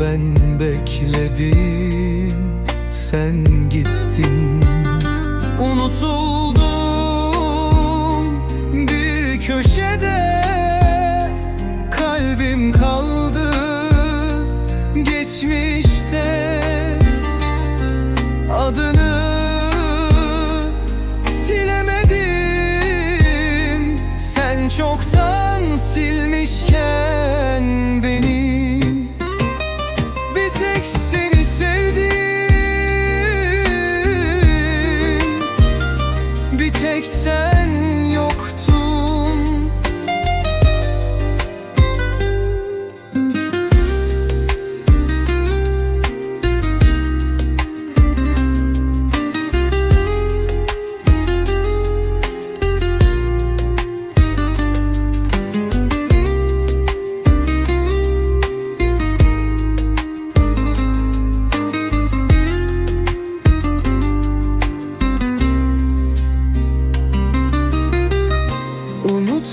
Ben bekledim sen gittin. Unutuldum bir köşede Kalbim kaldı geçmişte. Adını silemedim Sen çoktan silmişken.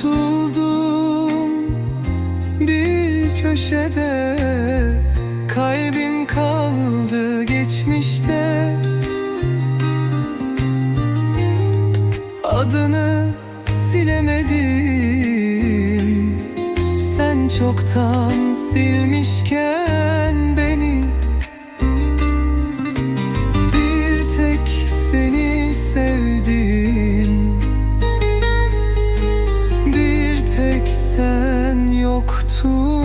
Unutuldum bir köşede Kalbim kaldı geçmişte. Adını silemedim. Sen çoktan tú